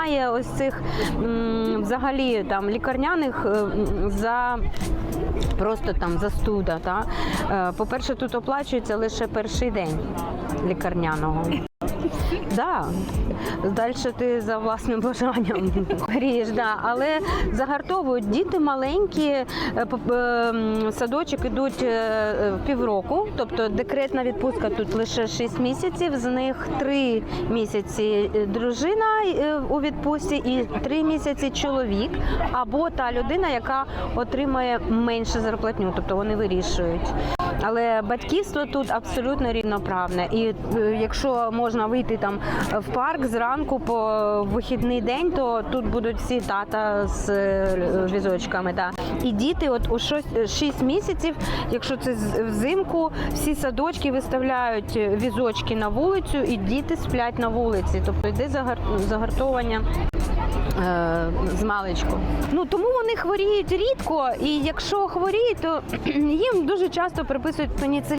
немає ось цих взагалі там лікарняних е, за. Просто там застуда. Е, По-перше, тут оплачується лише перший день лікарняного. Да. Далі ти за власним бажанням грієш, да. але загартовують діти маленькі, е, п- е, м, садочок ідуть е, е, півроку, тобто декретна відпустка тут лише 6 місяців, з них 3 місяці е, дружина е, у відпустці і 3 місяці чоловік або та людина, яка отримає менше зарплатню, тобто вони вирішують. Але батьківство тут абсолютно рівноправне. І е, якщо можна вийти там в парк зранку по вихідний день, то тут будуть всі тата з е, візочками. Да. І діти, от у 6 місяців, якщо це взимку, всі садочки виставляють візочки на вулицю, і діти сплять на вулиці. Тобто йде загар- загартовання е, з маличку. Ну тому вони хворіють рідко, і якщо хворіють, то їм дуже часто приписують пеніцилін.